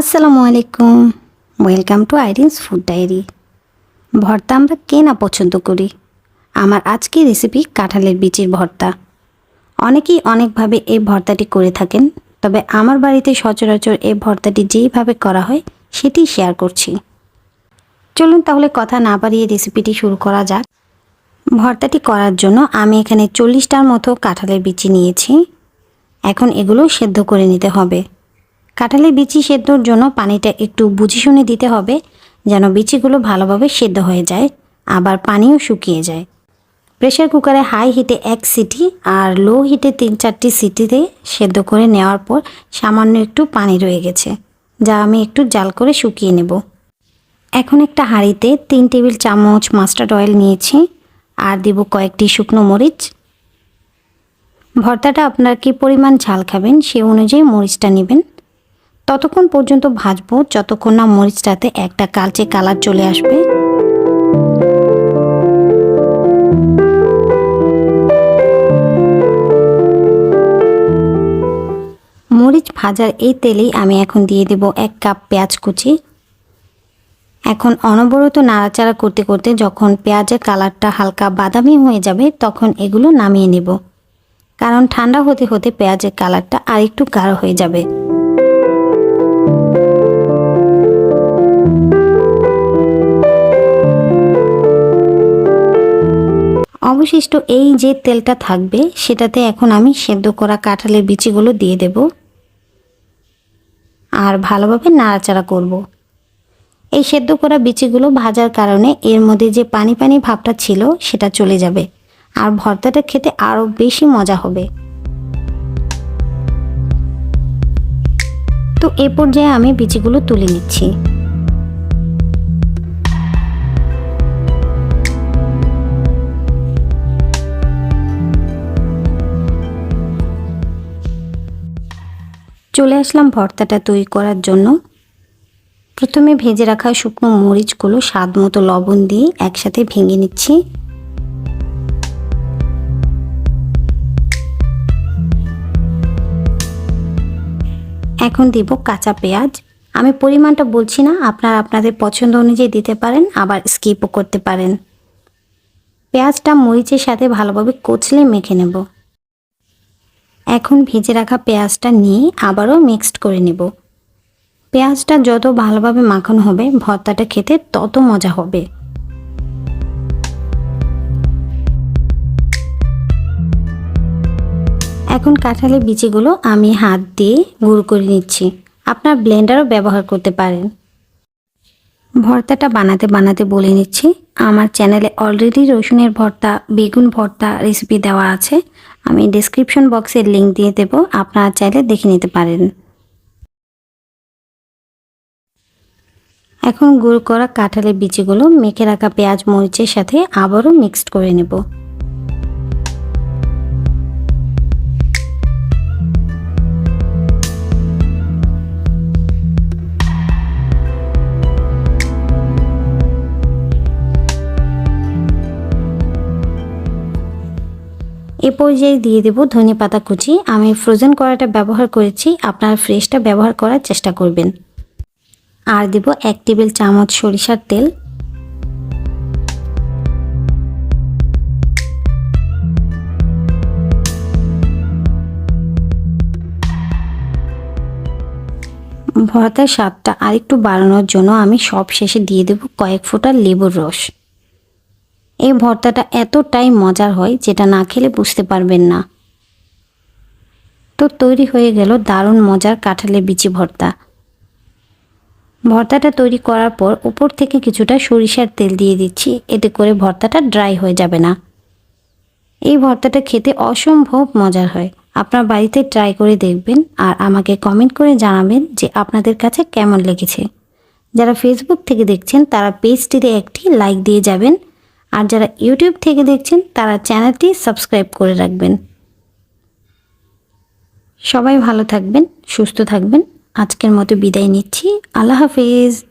আসসালামু আলাইকুম। Welcome to Irene's food diary ভর্তা আমরা কে না পছন্দ করি। আমার আজকের রেসিপি কাঁঠালের বিচির ভর্তা। অনেকেই অনেকভাবে এই ভর্তাটি করে থাকেন, তবে আমার বাড়িতে সচরাচর এই ভর্তাটি যেইভাবে করা হয়, সেটি শেয়ার করছি। চলুন তাহলে কথা না বাড়িয়ে রেসিপিটি শুরু করা যাক। ভর্তাটি করার জন্য আমি এখানে চল্লিশটার মতো কাঁঠালের বিচি নিয়েছি। এখন এগুলো সেদ্ধ করে নিতে হবে। কাঁঠালের বিচি সেদ্ধর জন্য পানিটা একটু বুঝে শুনে দিতে হবে, যেন বিচিগুলো ভালোভাবে সেদ্ধ হয়ে যায়, আবার পানিও শুকিয়ে যায়। প্রেশার কুকারে হাই হিটে এক সিটি আর লো হিটে তিন চারটি সিটিতে সেদ্ধ করে নেওয়ার পর সামান্য একটু পানি রয়ে গেছে, যা আমি একটু জাল করে শুকিয়ে নেব। এখন একটা হাঁড়িতে তিন টেবিল চামচ মাস্টার্ড অয়েল নিয়েছি আর দিব কয়েকটি শুকনো মরিচ। ভর্তাটা আপনার কি পরিমাণ ঝাল খাবেন সে অনুযায়ী মরিচটা নেবেন। ততক্ষণ পর্যন্ত ভাজবো, যতক্ষণ না মরিচটাতে একটা কালচে কালার চলে আসবে। মরিচ ভাজার এই তেলেই আমি এখন দিয়ে দেব এক কাপ পেঁয়াজ কুচি। এখন অনবরত নাড়াচাড়া করতে করতে যখন পেঁয়াজের কালারটা হালকা বাদামি হয়ে যাবে, তখন এগুলো নামিয়ে নেব। কারণ ঠান্ডা হতে হতে পেঁয়াজের কালারটা আরেকটু গাঢ় হয়ে যাবে। অবশিষ্ট এই যে তেলটা থাকবে, সেটাতে এখন আমি সেদ্ধ করা কাঁঠালের বিচিগুলো দিয়ে দেব। আর ভালোভাবে নাড়াচাড়া করব। এই সেদ্ধ করা বিচিগুলো ভাজার কারণে এর মধ্যে যে পানি পানি ভাবটা ছিল, সেটা চলে যাবে। আর ভর্তাটা খেতে আরও বেশি মজা হবে। তো এ পর্যায়ে আমি বিচিগুলো তুলে নিচ্ছি। চলে আসলাম ভর্তাটা তৈরি করার জন্য। প্রথমে ভেজে রাখা শুকনো মরিচগুলো স্বাদ মতো লবণ দিয়ে একসাথে ভেঙে নিচ্ছি। এখন দিব কাঁচা পেঁয়াজ। আমি পরিমাণটা বলছি না, আপনারা আপনাদের পছন্দ অনুযায়ী দিতে পারেন, আবার স্কিপও করতে পারেন। পেঁয়াজটা মরিচের সাথে ভালোভাবে কচলে মেখে নেব। এখন ভেজে রাখা পেঁয়াজটা নিয়ে আবারও মিক্সড করে নেব। পেঁয়াজটা যত ভালোভাবে মাখানো হবে, ভর্তাটা খেতে তত মজা হবে। এখন কাঁঠালের বিচিগুলো আমি হাত দিয়ে গুঁড়ো করে নিচ্ছি। আপনার ব্লেন্ডারও ব্যবহার করতে পারেন। ভর্তাটা বানাতে বানাতে বলে নিচ্ছি। আমার চ্যানেলে অলরেডি রসুনের ভর্তা, বেগুন ভর্তা রেসিপি দেওয়া আছে। আমি ডিসক্রিপশন বক্সের লিঙ্ক দিয়ে দেব, আপনারা চাইলে দেখে নিতে পারেন। এখন গুঁড়ো করা কাঁঠালের বিচিগুলো মেখে রাখা পেঁয়াজ, মরিচের সাথে আবারও মিক্সড করে নেব। এ পর্যায়ে দিয়ে দেব ধনে পাতা কুচি। আমি ফ্রোজেন করাটা ব্যবহার করেছি, আপনারা ফ্রেশটা ব্যবহার করার চেষ্টা করবেন। আর দেব এক টেবিল চামচ সরিষার তেল। ভর্তার স্বাদটা আরেকটু বাড়ানোর জন্য আমি সব শেষে দিয়ে দেব কয়েক ফোঁটা লেবুর রস। এই ভর্তাটা এতটাই মজার হয় যেটা না খেলে বুঝতে পারবেন না। তো তৈরি হয়ে গেল দারুণ মজার কাঁঠালের বিচি ভর্তা। ভর্তাটা তৈরি করার পর উপর থেকে কিছুটা সরিষার তেল দিয়ে দিচ্ছি, এতে করে ভর্তাটা ড্রাই হয়ে যাবে না। এই ভর্তাটা খেতে অসম্ভব মজার হয়। আপনার বাড়িতে ট্রাই করে দেখবেন আর আমাকে কমেন্ট করে জানাবেন যে আপনাদের কাছে কেমন লেগেছে। যারা ফেসবুক থেকে দেখছেন, তারা পেজটিতে একটি লাইক দিয়ে যাবেন। আর যারা ইউটিউব থেকে দেখছেন, তারা চ্যানেলটি সাবস্ক্রাইব করে রাখবেন। সবাই ভালো থাকবেন, সুস্থ থাকবেন। আজকের মতো বিদায় নিচ্ছি। আল্লাহ হাফিজ।